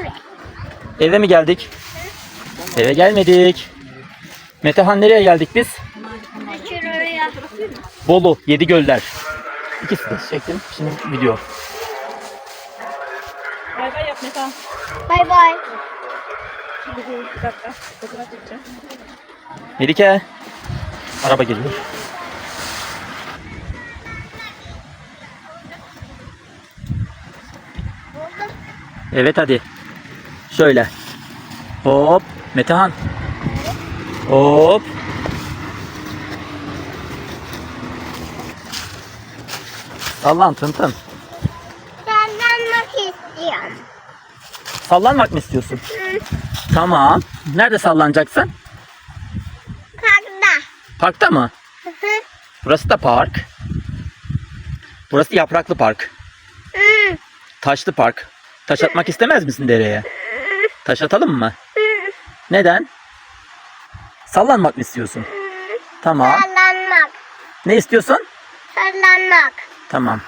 Evet. Eve mi geldik? Eve gelmedik. Metehan nereye geldik biz? Şuraya. Bolu, Yedi Göller. İkisi de çektim. Şimdi video. Bay bay yap Meta. Bay bay. Bir bir dakika. Fotoğraf çekeceğim. Melike. Araba geliyor. Evet hadi. Şöyle. Hop. Metehan. Hop. Sallan tın tın. Sallanmak istiyorum. Sallanmak mı istiyorsun? Tamam. Nerede sallanacaksın? Parkta. Parkta mı? Hı hı. Burası da park. Burası yapraklı park. Hı. Taşlı park. Taş atmak istemez misin dereye? Taş atalım mı? Neden? Sallanmak mı istiyorsun? Tamam. Sallanmak. Ne istiyorsun? Sallanmak. Tamam.